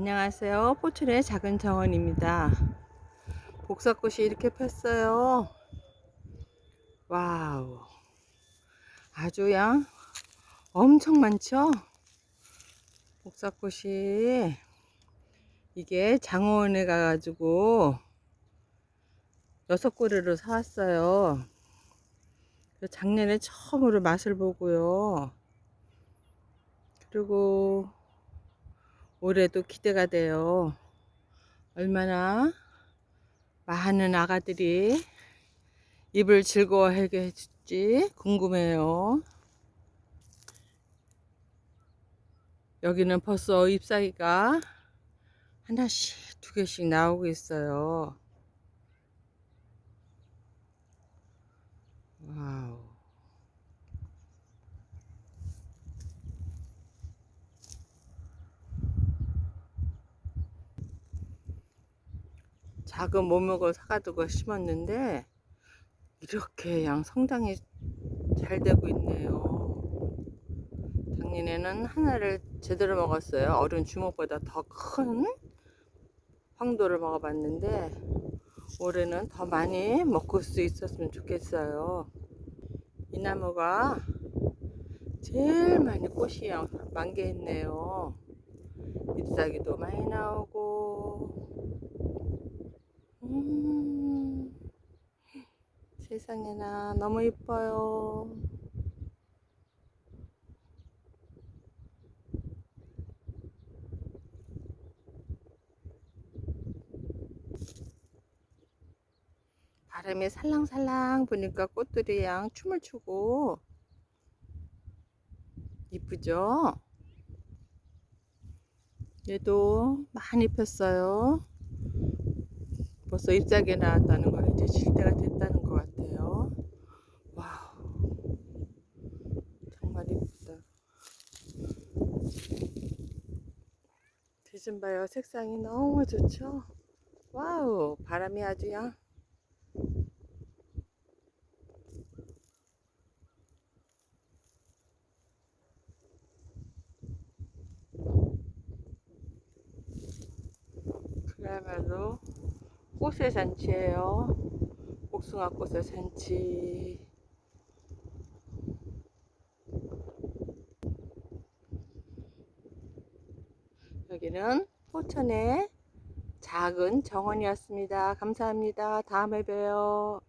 안녕하세요. 포출의 작은 정원입니다. 복사꽃이 이렇게 폈어요. 와우. 아주 양 엄청 많죠? 복사꽃이 이게 장원에 가가지고 여섯 그루를 사왔어요. 작년에 처음으로 맛을 보고요. 그리고 올해도 기대가 돼요. 얼마나 많은 아가들이 입을 즐거워하게 해줄지 궁금해요. 여기는 벌써 잎사귀가 하나씩 두 개씩 나오고 있어요. 와우. 작은 모목을 사가지고 심었는데 이렇게 양 성장이 잘 되고 있네요. 작년에는 하나를 제대로 먹었어요. 어른 주먹보다 더 큰 황도를 먹어봤는데 올해는 더 많이 먹을 수 있었으면 좋겠어요. 이 나무가 제일 많이 꽃이 만개했네요. 잎사귀도 많이 나오고 음, 세상에나 너무 이뻐요. 바람이 살랑살랑 부니까 꽃들이 양 춤을 추고 이쁘죠? 얘도 많이 폈어요. 벌써 잎사귀 나왔다는 거 이제 질 때가 됐다는 것 같아요. 와우, 정말 이쁘다. 대좀 봐요, 색상이 너무 좋죠? 와우, 바람이 아주 양. 그야말로 꽃의 잔치예요. 복숭아 꽃의 잔치. 여기는 포천의 작은 정원이었습니다. 감사합니다. 다음에 봬요.